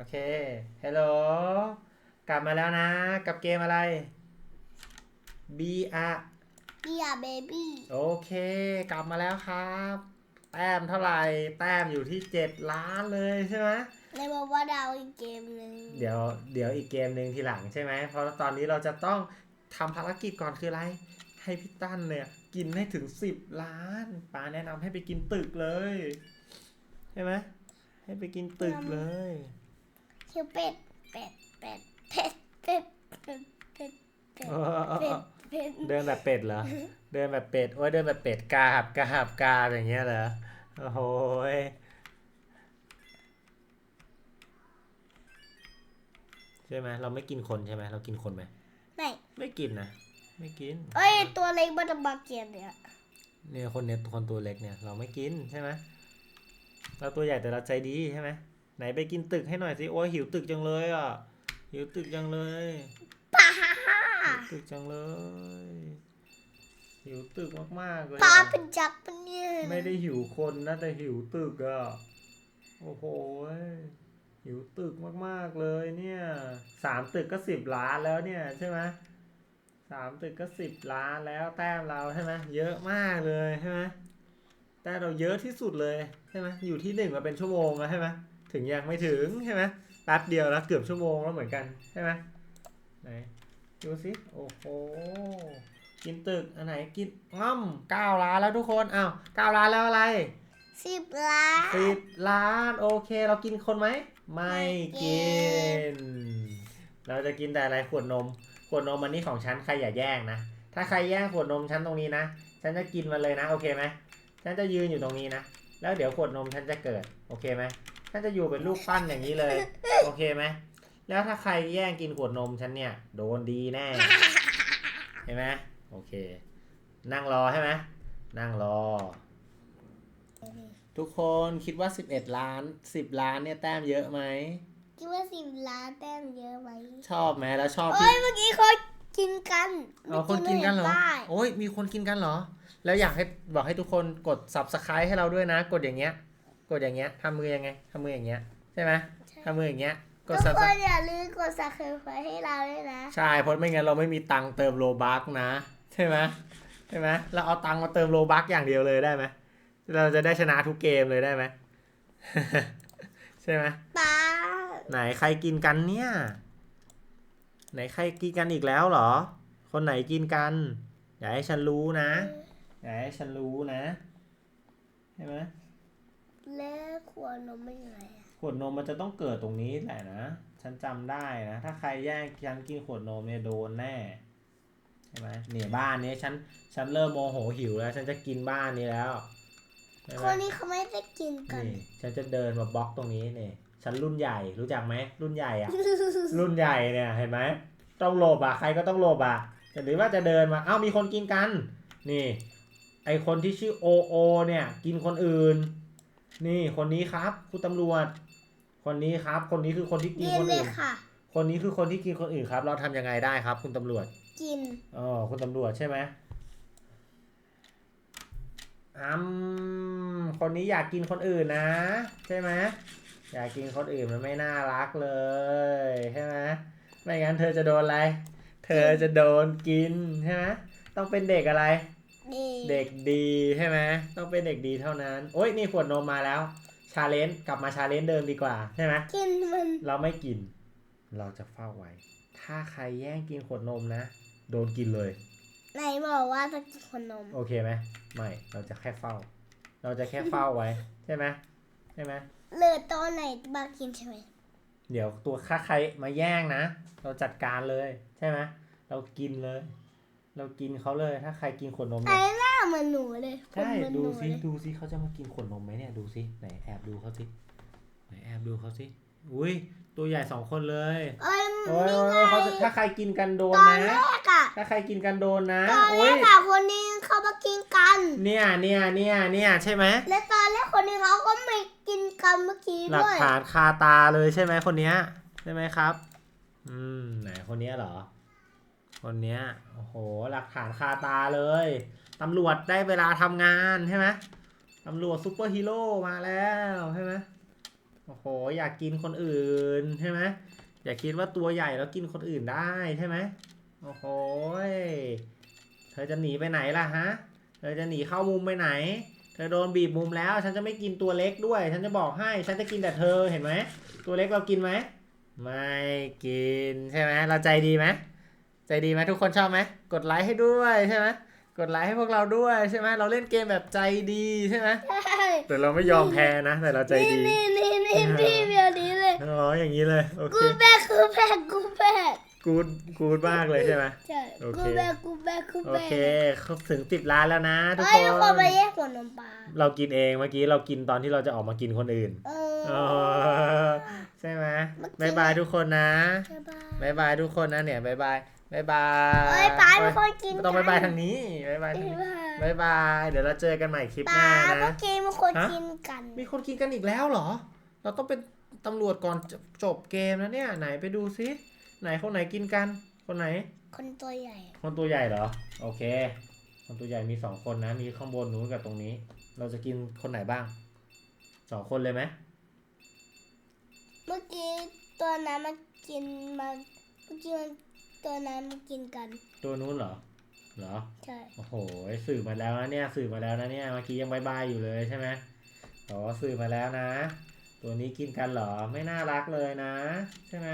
โอเคฮัลโหลกลับมาแล้วนะ กับเกมอะไร B R เบียเบบี้โอเค กลับมาแล้วครับ แต้มเท่าไหร่ แต้มอยู่ที่ 7 ล้านเลยใช่ไหมเลยบอกว่าดาวอีกเกมหนึ่งเดี๋ยวเดี๋ยวอีกเกมหนึ่งทีหลังใช่ไหม เพราะตอนนี้เราจะต้องทำภารกิจก่อนคืออะไร ให้พี่ตั้นเนี่ย กินให้ถึง 10 ล้านป้าแนะนำให้ไปกินตึกเลย ใช่ไหมให้ไปกินตึกเลย ชื่อเป็ด เป็ด เป็ด เป็ด เป็ด เป็ด เป็ด เป็ดเออเออเอเป็ดอเป็ด เดินแบบเป็ดเหรอ เดินแบบเป็ด โอ้ยเดินแบบเป็ดกราบกราบกราบอย่างเงี้ยเหรอ โอ้โหยใช่ไหมเราไม่กินคนใช่ไหมเรากินคนไหมไหนไม่กินนะ ไม่กิน เอ้ยตัวเล็กมันจะมาเกมเนี่ยเนี่ยคนเนี่ยคนตัวเล็กเนี่ย เราไม่กินใช่ไหมเราตัวใหญ่แต่เราใจดีใช่ไหม ไหนไปกินตึกให้หน่อยสิ โอ้ยหิวตึกจังเลยอะ หิวตึกจังเลยป้าฮ่าฮ่าหิวตึกจังเลย หิวตึกมากๆเลยป้าอะเป็นจักรปะเนี่ยไม่ได้หิวคนนะแต่หิวตึกอะโอ้โหยหิวตึกมากๆเลยเนี่ยสามตึกก็สิบล้านแล้วเนี่ยใช่ไหมสามตึกก็สิบล้านแล้วแต้มเราใช่ไหมเยอะมากเลยใช่ไหมแต้มเราเยอะที่สุดเลยใช่ไหมอยู่ที่หนึ่งมาเป็นชั่วโมงแล้วใช่ไหม ถึงยังไม่ถึงใช่ไหมแป๊บเดียวแล้วเกือบชั่วโมงแล้วเหมือนกันใช่ไหมไหนดูสิโอ้โหกินตึกอันไหนกินง่ำเก้าล้านแล้วทุกคนอ้าวเก้าล้านแล้วอะไรสิบล้านสิบล้านโอเค เรากินคนไหมไม่ไม่กิกินนเราจะกินแต่อะไรขวดนม ขวดนมมันนี่ของฉันใครอย่าแย่งนะ ถ้าใครแย่งขวดนมฉันตรงนี้นะ ฉันจะกินมันเลยนะ โอเคไหมฉันจะยืนอยู่ตรงนี้นะ แล้วเดี๋ยวขวดนมฉันจะเกิด โอเคไหม ฉันจะอยู่เป็นลูกปั้นอย่างนี้เลย โอเคไหม แล้วถ้าใครแย่งกินขวดนมฉันเนี่ย โดนดีแน่ เห็นไหมโอเค นั่งรอใช่ไหมนั่งรอ ทุกคนคิดว่า 11 ล้าน 10 ล้านเนี่ยแต้มเยอะไหมคิดว่าสิบล้านแต้มเยอะไหมชอบไหมแล้วชอบเอ้ที่ยเมื่อกี้เขากินกันเอาคนกินกันเหรอได้ โอ้ย มีคนกินกันเหรอ แล้วอยากให้บอกให้ทุกคนกด subscribe ให้เราด้วยนะ กดอย่างเงี้ย กดอย่างเงี้ยทำมือยังไงทำมืออย่างเงี้ยใช่ไหมทำมืออย่างเงี้ยกทุดกคน subscribe อย่าลืมกดซับสไครต์ให้เราด้วยนะ ใช่เพราะไม่งั้นเราไม่มีตังค์เติมโลบักนะ ใช่ไหมใช่ไหมเราเอาตังค์มาเติมโลบักอย่างเดียวเลยได้ไหมเราจะได้ชนะทุกเกมเลยได้ไหม ใช่ไหมป้าไหนใครกินกันเนี่ย ไหนใครกินกันอีกแล้วเหรอ คนไหนกินกันอย่าให้ฉันรู้นะอย่าให้ฉันรู้นะใช่ไหม แล้วขวดนมไม่อยู่ไหนอะขวดนมมันจะต้องเกิดตรงนี้แหละนะ ฉันจำได้นะ ถ้าใครแย่งฉันกินขวดนมเนี่ยโดนแน่ ใช่ไหมเนี่ยบ้านนี้ฉัน ฉันเริ่มโมโหหิวแล้ว ฉันจะกินบ้านนี้แล้วใช่ไหคมนนี้เขาไม่ได้กินกันนี่ฉันจะเดินมาบล็อกตรงนี้นี่ฉันรุ่นใหญ่รู้จักไหมรุ่นใหญ่อะ รุ่นใหญ่เนี่ยเห็นไหมต้องหลบอะใครก็ต้องหลบอะแต่หรือว่าจะเดินมาเอ้ามีคนกินกัน นี่ ไอคนที่ชื่อโอโอเนี่ย กินคนอื่น นี่คนนี้ครับคุณตำรวจ คนนี้ครับ คนนี้คือคนที่กินกินคนเลยอื่นค่ะ คนนี้คือคนที่กินคนอื่นครับ เราทำยังไงได้ครับ คุณตำรวจกิน อ๋อคุณตำรวจใช่ไหมอืมคนนี้อยากกินคนอื่นนะ ใช่ไหมอยากกินคนอื่นมันไม่น่ารักเลยใช่ไหมไม่งั้นเธอจะโดนอะไร เธอจะโดนกินใช่ไหมต้องเป็นเด็กอะไร ดี เด็กดีใช่ไหมต้องเป็นเด็กดีเท่านั้น โอ้ยนี่ขวดนมมาแล้ว ชาเลนจ์กลับมาชาเลนจ์เดิมดีกว่าใช่ไหมกินมันเราไม่กิน เราจะเฝ้าไว้ ถ้าใครแย่งกินขวดนมนะ โดนกินเลย ไหนบอกว่าจะกินขนม โอเคไหมไม่เราจะแค่เฝ้า เราจะแค่เฝ้าไว้ ใช่ไหมใช่ไหมเหลือตัวไหนมากินใช่ไหมเดี๋ยวตัวค่าใครมาแย่งนะ เราจัดการเลยใช่ไหมเรากินเลย เรากินเขาเลยถ้าใครกินขวดนมไอ้เนี่ยหน้าเหมือนหนูเลยคนใช่เหมือนหดูนูสิเลยดูสิเขาจะมากินขวดนมไหมเนี่ยดูสิไหนแอบดูเขาสิไหนแอบดูเขาสิอุ้ยตัวใหญ่สองคนเลยเอ้ยโอ้ยนี่โอ้ยไงโอ้ยเขาจะถ้าใครกินกันโดนตอนนะแรกอะถ้าใครกินกันโดนนะตอนแรโอ้ยกอะคนนี้เขามากินกัน เนี่ยเนี่ยเนี่ยเนี่ยใช่ไหมและตอนแรกคนนี้เขาก็ไม่กินกันเมื่อกี้หลักด้วยฐานคาตาเลยใช่ไหมคนเนี้ยใช่ไหมครับ อืมไหนคนเนี้ยเหรอ คนเนี้ยโอ้โห หลักฐานคาตาเลย ตำรวจได้เวลาทำงานใช่ไหมตำรวจซูเปอร์ฮีโร่มาแล้วใช่ไหมโอ้โห อยากกินคนอื่นใช่ไหมอย่าคิดว่าตัวใหญ่แล้วกินคนอื่นได้ใช่ไหมโอ้โห เธอจะหนีไปไหนล่ะฮะ เธอจะหนีเข้ามุมไปไหน เธอโดนบีบมุมแล้ว ฉันจะไม่กินตัวเล็กด้วย ฉันจะบอกให้ ฉันจะกินแต่เธอ เห็นไหม ตัวเล็กเรากินไหม ไม่กินใช่ไหม เราใจดีไหม ใจดีไหมทุกคนชอบไหมกดไลค์ให้ด้วยใช่ไหมกดไลค์ให้พวกเราด้วยใช่ไหมเราเล่นเกมแบบใจดีใช่ไหมใช่แต่เราไม่ยอมแพ้นะ แต่เราใจนี่ดี นี่นี่นี่นี่เบียนี้เลยอ๋ออย่างนี้เลยโอเคกูแบกกูแบกกูแบกกูดกูดมากเลยใช่ไหมใช่โอเคกูแบกกูแบกกูโอแบกเคเขาถึงติดร้านแล้วนะทุกเอ้คยทุกคนนมาแยกหัวนมปลาเรากินเองเมื่อกี้เรากินตอนที่เราจะออกมากินคนอื่นเอเอออใช่ไหมเมื่อกี้บายบายทุกคนนะบ๊ายบายบายบายทุกคนนะเนี่ยบายบาย บายบายเอ้ยปลาเป็นคนกินไม่ต้องบายบายทางนี้บายบายทางนี้บ๊ายบายบายบาย เดี๋ยวเราเจอกันใหม่คลิปปหลาน้าเมื่นะอกี้มีคนฮะกินกัน มีคนกินกันอีกแล้วเหรอ เราต้องเป็นตำรวจก่อนจบจบเกมนะเนี่ย ไหนไปดูซิ ไหนคนไหนกินกัน คนไหน คนตัวใหญ่ คนตัวใหญ่เหรอ โอเค คนตัวใหญ่มีสองคนนะ มีข้างบนนู้นกับตรงนี้ เราจะกินคนไหนบ้าง สองคนเลยไหม เมื่อกี้ตัวนั้นมันกินมันเมื่อกี้มัน ตัวนั้นมันกินกัน ตัวนู้นเหรอ เหรอ ใช่ โอ้โห สื่อมาแล้วนะเนี่ย สื่อมาแล้วนะเนี่ย เมื่อกี้ยังบายบายอยู่เลยใช่ไหมอ๋อสื่อมาแล้วนะ ตัวนี้กินกันเหรอ ไม่น่ารักเลยนะ ใช่ไหม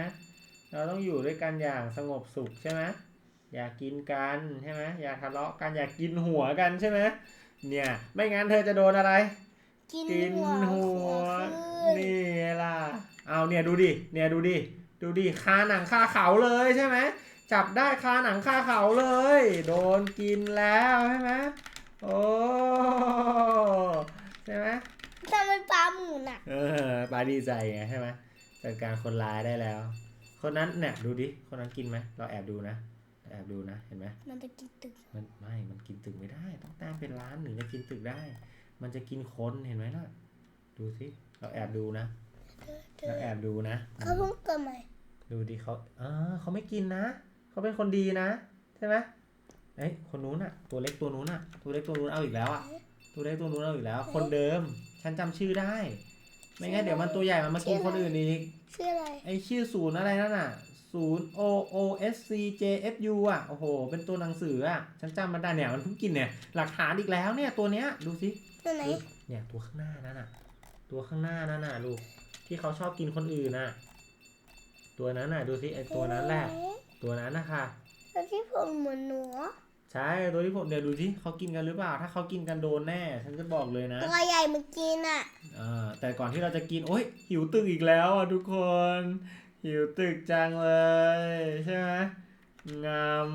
เราต้องอยู่ด้วยกันอย่างสงบสุขใช่ไหมอย่ากินกันใช่ไหมอย่าทะเลาะกันอย่ากินหัวกันใช่ไหมเนี่ย ไม่งั้นเธอจะโดนอะไร กินกินหัวหัวขึ้นนี่ล่ะ เอาเนี่ยดูดิ เนี่ยดูดิ ดูดิคาหนังคาเขาเลยใช่ไหม จับได้คาหนังคาเขาเลย โดนกินแล้วใช่ไหมโอ้ใช่ไหมทำเป็นปลาหมุนอะเออปาดีใจไงใช่ไหมจัดการคนร้ายได้แล้ว คนนั้นเนี่ยดูดิคนนั้นกินไหมเราแอบดูนะแอบดูนะเห็นไหมมันจะกินตึกมันไม่มันกินตึกไม่ได้ ต้องแต้มเป็นล้านถึงจะกินตึกได้ มันจะกินคนเห็นไหมล่ะ ดูสิเราแอบดูนะเราแอบดูนะเขาเพิ่งเกิดใหม่ดูดิเขาเออเขาไม่กินนะ เขาเป็นคนดีนะใช่ไหมเอ้ยคนนู้นอะตัวเล็กตัวนู้นอะตัวเล็กตัวนู้นเอาอีกแล้วอะตัวเล็กตัวนู้นเอาอีกแล้ว คนเดิม ฉันจำชื่อได้ ไม่งั้นเดี๋ยวมันตัวใหญ่มันมากินคนอื่นอีกชื่ออะไรไอชื่อศูนย์อะไรนั่นน่ะศูนย์ O O S C J F U อะโอ้โห เป็นตัวหนังสืออะฉันจำมันได้เนี่ยมันเพิ่งกินเนี่ยหลักฐานอีกแล้วเนี่ยตัวเนี้ยดูสิตัวไหนเนี่ยตัวข้างหน้านั่นน่ะ ตัวข้างหน้านั่นน่ะลูกที่เขาชอบกินคนอื่นน่ะตัวนั้นน่ะดูสิไอตัวนั้นแหละ ตัวนั้นนะคะตัวที่ผมเหมือนหนูใช่ตัวที่ผมเดี๋ยวดูสิเขากินกันหรือเปล่า ถ้าเขากินกันโดนแน่ ฉันจะบอกเลยนะตัวใหญ่มันกินอะอ่าแต่ก่อนที่เราจะกินโอ๊ยหิวตึกอีกแล้วอะทุกคน หิวตึกจังเลย ใช่ไหมงาม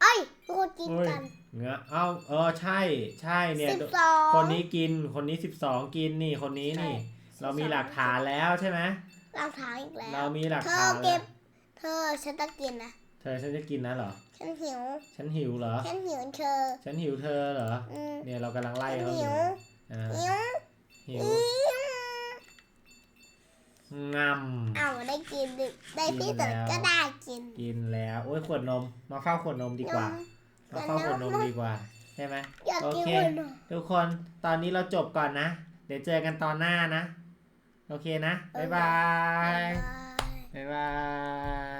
เอ้ยทุกคนกินโอ้ยกันเงาเอ้าเออใช่ใช่เนี่ยสิบสองคนนี้กินคนนี้สิบสองกินนี่คนนี้นี่ใช่เรามีหลักฐานแล้วใช่ไหมหลักฐานอีกแล้วเรามีหลักเธอฐานเก็แล้วบ เธอฉันต้องกินนะ เธอฉันจะกินนะเหรอ ฉันหิว ฉันหิวเหรอ ฉันหิวเธอ ฉันหิวเธอเหรอ อืมเนี่ยเรากำลังไล่ฉันเขาอหิยู่วอ่าหิวหิวหิวงำ เอาได้กินดิได้กิพี่นเต๋อแล้วก็ได้กินกินแล้ว โอ้ยขวดนม มาเข้าขวดนมดีกว่า มาเข้าขวดนมดีกว่า ใช่ไหม อยากโอกินเคคนหนูทุกคนตอนนี้เราจบก่อนนะ เดี๋ยวเจอกันตอนหน้านะ โอเคนะ บ๊ายบายบ๊ายบาย